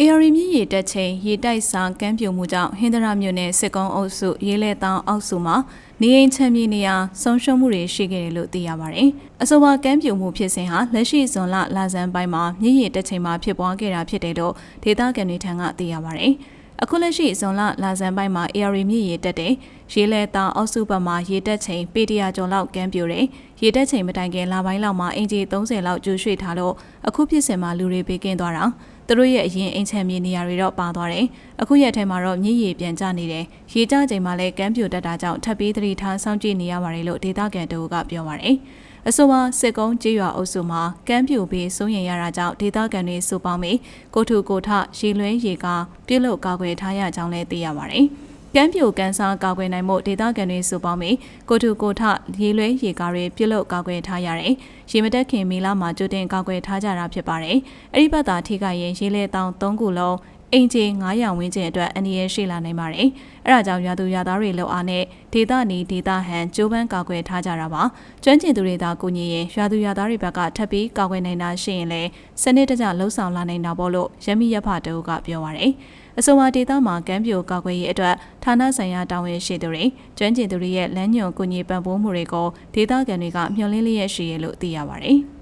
AR မြင့်ရေတက်ချိန်ရေတိုက်ဆောင်ကမ်းပြိုမှုကြောင့်ဟင်္ဒရာမြို့နယ်စစ်ကုန်းအုပ်စုရေးလဲတောင်အောက်စုမှာနေအိမ်ချမ်းမြေနေရာဆုံးရှုံးမှုတွေရှိခဲ့တယ်လို့သိရပါတယ်။အဆိုပါကမ်းပြိုမှုဖြစ်စဉ်ဟာလက်ရှိဇွန်လလာဇန်ပိုင်းမှာမြင့်ရေတက်ချိန်မှာဖြစ်ပွားခဲ့တာဖြစ်တယ်လို့ဒေသခံတွေထံကသိရပါတယ်။အခုလက်ရှိဇွန်လလာဇန်ပိုင်းမှာ AR မြင့်ရေတက်တဲ့ရေလဲတောင်အောက်စုဘက်မှာရေတက်ချိန်ပေတရာကျော်လောက်ကမ်းပြိုတယ်။ရေတက်ချိန်မတိုင်ခင်လပိုင်းလောက်မှာအင်ဂျီ30လောက်ကျူရွှေ့ထားလို့အခုဖြစ်စဉ်မှာလူတွေဘေးကင်းသွားတာ။ သူတို့ရဲ့အရင်အိမ်ချမ်းမြေနေရာတွေတော့ပါသွားတယ်။အခုရက်ထဲမှာတော့မြည်ရည်ပြန်ကျနေတယ်။ရေကျချိန်မှာလည်းကမ်းပြိုတက်တာကြောင့်ထပ်ပြီးသတိထားစောင့်ကြည့်နေရပါတယ်လို့ဒေသခံတို့ကပြောပါတယ်။အဆိုပါစစ်ကုန်းကျေးရွာအုပ်စုမှာကမ်းပြိုပြီးစိုးရင်ရတာကြောင့်ဒေသခံတွေစုပေါင်းပြီးကိုထုကိုထရေလွှဲရေကားပြုတ်လုကာကွယ်ထားရကြောင်းလည်းသိရပါတယ်။ ကမ်းပြိုကန်စားကာကွယ်နိုင်မှုဒေသခံတွေစုပေါင်းပြီးကိုထုကိုထရေလွဲရေကားတွေပြုတ်လုကာကွယ်ထားရတယ်။ရေမတက်ခင်မီလာမှာကြိုတင်ကာကွယ်ထားကြတာဖြစ်ပါတယ်။အဲ့ဒီဘက်သာထိခိုက်ရင်ရေလေတောင်၃ခုလုံး အင်ဂျီ900ဝန်းကျင်အတွက်အနည်းရရှိလာနိုင်ပါတယ်။အဲဒါကြောင့်ရွာသူရွာသားတွေလောက်အားနဲ့ဒေသနီဒေသဟန်ကျိုးပန်းကာကွယ်ထားကြတာပါ။ကျွမ်းကျင်သူတွေသာကူညီရင်ရွာသူရွာသားတွေဘက်ကထပ်ပြီးကာကွယ်နိုင်တာရှိရင်လည်းစနစ်တကျလှုပ်ဆောင်လာနိုင်တာပေါ့လို့ရမီရဖတူကပြောပါရယ်။အဆိုပါဒေသမှာကမ်းပြိုကာကွယ်ရေးအတွက်ဌာနဆိုင်ရာတာဝန်ရှိသူတွေကျွမ်းကျင်သူတွေရဲ့လမ်းညွှန်ကူညီပံ့ပိုးမှုတွေကိုဒေသခံတွေကမျှော်လင့်လျက်ရှိရလို့သိရပါတယ်။